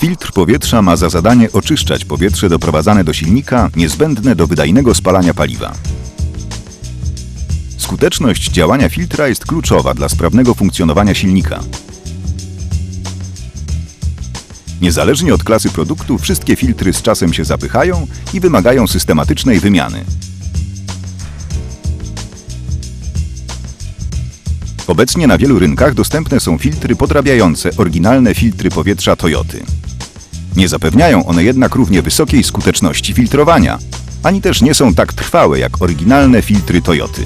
Filtr powietrza ma za zadanie oczyszczać powietrze doprowadzane do silnika niezbędne do wydajnego spalania paliwa. Skuteczność działania filtra jest kluczowa dla sprawnego funkcjonowania silnika. Niezależnie od klasy produktu, wszystkie filtry z czasem się zapychają i wymagają systematycznej wymiany. Obecnie na wielu rynkach dostępne są filtry podrabiające oryginalne filtry powietrza Toyoty. Nie zapewniają one jednak równie wysokiej skuteczności filtrowania, ani też nie są tak trwałe jak oryginalne filtry Toyoty.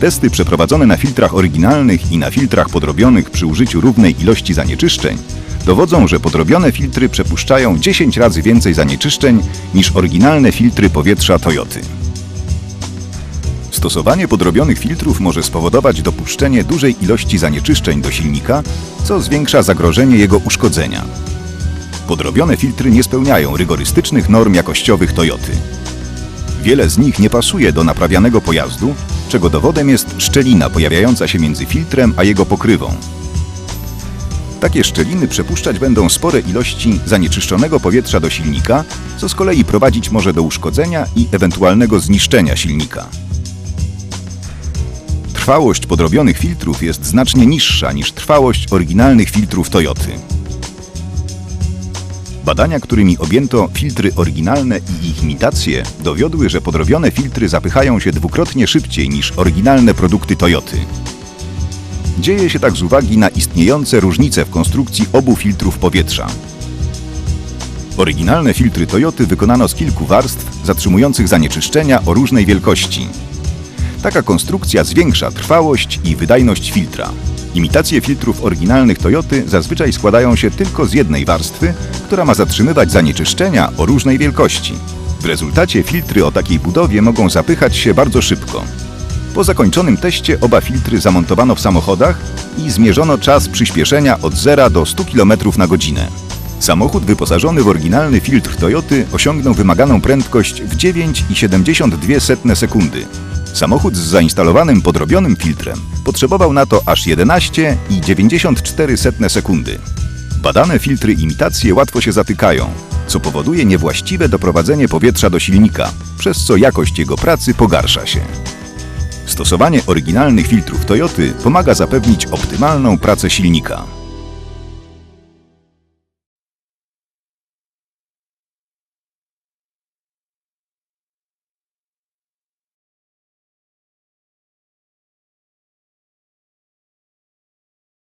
Testy przeprowadzone na filtrach oryginalnych i na filtrach podrobionych przy użyciu równej ilości zanieczyszczeń dowodzą, że podrobione filtry przepuszczają 10 razy więcej zanieczyszczeń niż oryginalne filtry powietrza Toyoty. Stosowanie podrobionych filtrów może spowodować dopuszczenie dużej ilości zanieczyszczeń do silnika, co zwiększa zagrożenie jego uszkodzenia. Podrobione filtry nie spełniają rygorystycznych norm jakościowych Toyoty. Wiele z nich nie pasuje do naprawianego pojazdu, czego dowodem jest szczelina pojawiająca się między filtrem a jego pokrywą. Takie szczeliny przepuszczać będą spore ilości zanieczyszczonego powietrza do silnika, co z kolei prowadzić może do uszkodzenia i ewentualnego zniszczenia silnika. Trwałość podrobionych filtrów jest znacznie niższa niż trwałość oryginalnych filtrów Toyoty. Badania, którymi objęto filtry oryginalne i ich imitacje, dowiodły, że podrobione filtry zapychają się dwukrotnie szybciej niż oryginalne produkty Toyoty. Dzieje się tak z uwagi na istniejące różnice w konstrukcji obu filtrów powietrza. Oryginalne filtry Toyoty wykonano z kilku warstw zatrzymujących zanieczyszczenia o różnej wielkości. Taka konstrukcja zwiększa trwałość i wydajność filtra. Imitacje filtrów oryginalnych Toyoty zazwyczaj składają się tylko z jednej warstwy, która ma zatrzymywać zanieczyszczenia o różnej wielkości. W rezultacie filtry o takiej budowie mogą zapychać się bardzo szybko. Po zakończonym teście oba filtry zamontowano w samochodach i zmierzono czas przyspieszenia od 0 do 100 km na godzinę. Samochód wyposażony w oryginalny filtr Toyoty osiągnął wymaganą prędkość w 9,72 sekundy. Samochód z zainstalowanym podrobionym filtrem potrzebował na to aż 11,94 sekundy. Badane filtry imitacje łatwo się zatykają, co powoduje niewłaściwe doprowadzenie powietrza do silnika, przez co jakość jego pracy pogarsza się. Stosowanie oryginalnych filtrów Toyoty pomaga zapewnić optymalną pracę silnika.